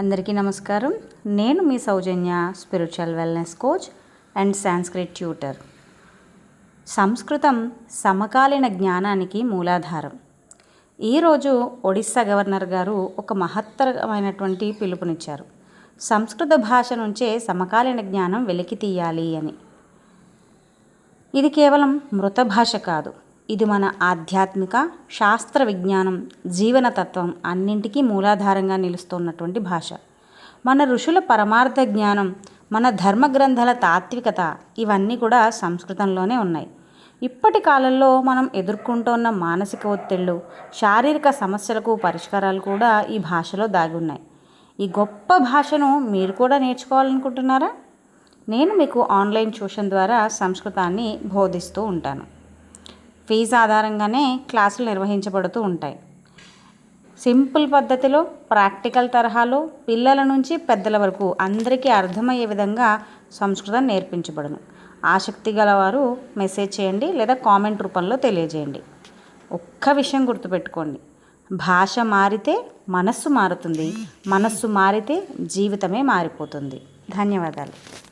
అందరికీ నమస్కారం. నేను మీ Soujanya spiritual wellness coach and Sanskrit tutor సంస్కృతం సమకాలీన జ్ఞానానికి మూలాధారం. ఈరోజు ఒడిస్సా గవర్నర్ గారు ఒక మహత్తరమైనటువంటి పిలుపునిచ్చారు. సంస్కృత భాష నుంచే సమకాలీన జ్ఞానం వెలికి తీయాలి అని. ఇది కేవలం మృత భాష కాదు. ఇది మన ఆధ్యాత్మిక శాస్త్ర విజ్ఞానం జీవనతత్వం అన్నింటికీ మూలాధారంగా నిలుస్తున్నటువంటి భాష. మన ఋషుల పరమార్థ జ్ఞానం మన ధర్మ గ్రంథాల తాత్వికత ఇవన్నీ కూడా సంస్కృతంలోనే ఉన్నాయి. ఇప్పటి కాలంలో మనం ఎదుర్కొంటున్న మానసిక ఒత్తిళ్ళు శారీరక సమస్యలకు పరిష్కారాలు కూడా ఈ భాషలో దాగి ఉన్నాయి. ఈ గొప్ప భాషను మీరు కూడా నేర్చుకోవాలనుకుంటున్నారా? నేను మీకు ఆన్లైన్ ట్యూషన్ ద్వారా సంస్కృతాన్ని బోధిస్తూ ఉంటాను. ఫీజు ఆధారంగానే క్లాసులు నిర్వహించబడుతూ ఉంటాయి. సింపుల్ పద్ధతిలో ప్రాక్టికల్ తరహాలో పిల్లల నుంచి పెద్దల వరకు అందరికీ అర్థమయ్యే విధంగా సంస్కృతం నేర్పించబడును. ఆసక్తి గలవారు మెసేజ్ చేయండి లేదా కామెంట్ రూపంలో తెలియజేయండి. ఒక్క విషయం గుర్తుపెట్టుకోండి. భాష మారితే మనస్సు మారుతుంది. మనస్సు మారితే జీవితమే మారిపోతుంది. ధన్యవాదాలు.